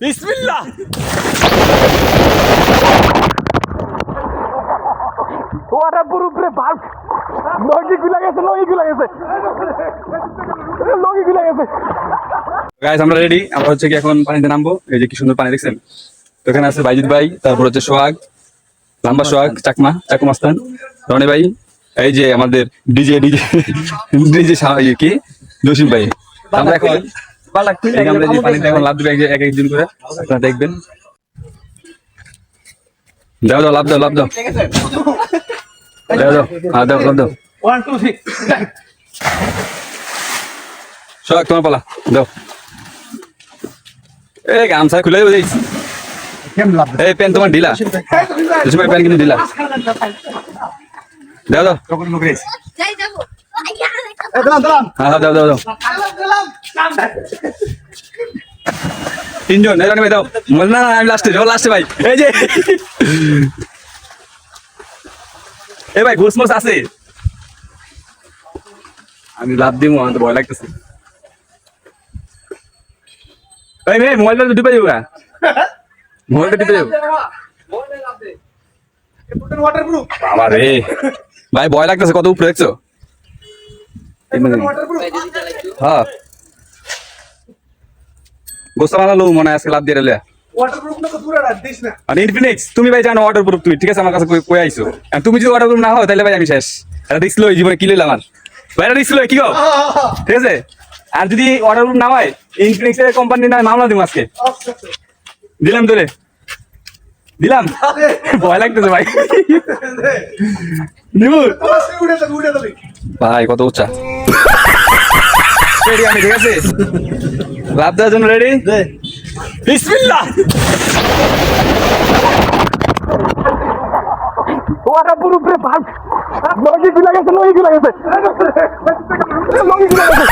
বিসমিল্লাহ! Water proof রে bulb লগি গুলা গেছে লগি গুলা গেছে। লগি গুলা গেছে। গাইস আমরা রেডি আমরা হচ্ছে কি এখন পানিতে নামবো। এই যে কি সুন্দর পানি দেখছেন? তো এখানে আছে বাইজিৎ ভাই তারপর হচ্ছে সোহাগ লাম্বা সোহাগ চাকমা চাকু মাস্তান রনি ভাই এই যে আমাদের ডিজে ডিজে ডিজে কি? জসিম ভাই। আমরা এখন আমরা যে পানিতে এখন লাভ দেবো এক এক একজন করে আপনারা দেখবেন। দাও দাও লাভ দাও লাভ দাও। দাও দাও হ্যাঁ দাও লাভ দাও। ওয়ান টু থ্রি সোহাগ তোমার পালা দাও। এই গামছা খুলে দেবো এই। পেন তোমার ঢিলা। জসিম পেন কিন্তু ঢিলা। দাও দাও। হ্যাঁ হ্যাঁ, দাও দাও দাও। তিনজন এই রানি ভাই দাও না না, আমি লাস্টে যাও লাস্টে ভাই। এই যে। এই ভাই ঘুষ মুস আছে? আমি লাভ দিব আমার তো ভয় লাগতেছে। এই মেয়ে মোবাইলটা টিপে যাব মোবাইলটা টিপে যাব বাবা রে ভাই ভয় লাগতেছে কত উপরে দেখছ? হ্যাঁ। গোসা বানালো মনে আজকে লাভ দিয়ে রেলে ইনফিনিক্স তুমি ভাই জানো ওয়াটার প্রুফ তুমি ঠিক আছে আমার কাছে কই- আইছো? তুমি যদি ওয়াটার প্রুফ না হয় তাহলে ভাই আমি শেষ। এটা রিস্ক লই জীবনে কি লইলাম আর ভাই এটা রিস্ক লই কি গো? ঠিক আছে? আর যদি ওয়াটার প্রুফ না হয় ইনফিনিক্স এর কোম্পানি না মামলা দিব আজকে। দিলাম তোরে। দিলাম? ভয় লাগতেছে ভাই। ভাই কত উচ্চা। রেডি আমি ঠিক আছে লাভ দেওয়ার জন্য রেডি বিসমিল্লাহ ওয়াটা পুরো উপরে ভাগ লগি গুলা গেছে লগি গুলা গেছে লগি গুলা গেছে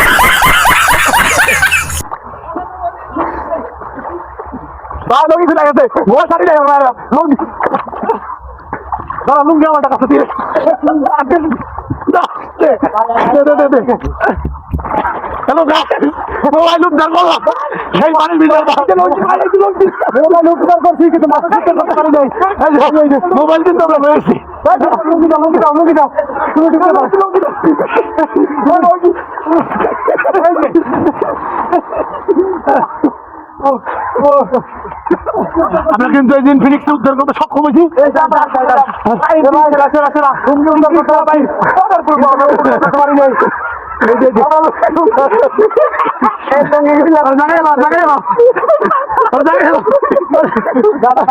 বা লগি গুলা গেছে মোর সারি নাই আমার লগি দাঁড়া লুঙ্গি আমার টাকা দিয়ে হ্যালো মোবাইল উদ্ধার উদ্ধার করতে পারি আমরা কিন্তু এই দিন ফিনিক্স উদ্ধার করতে সক্ষম হয়েছি দাদা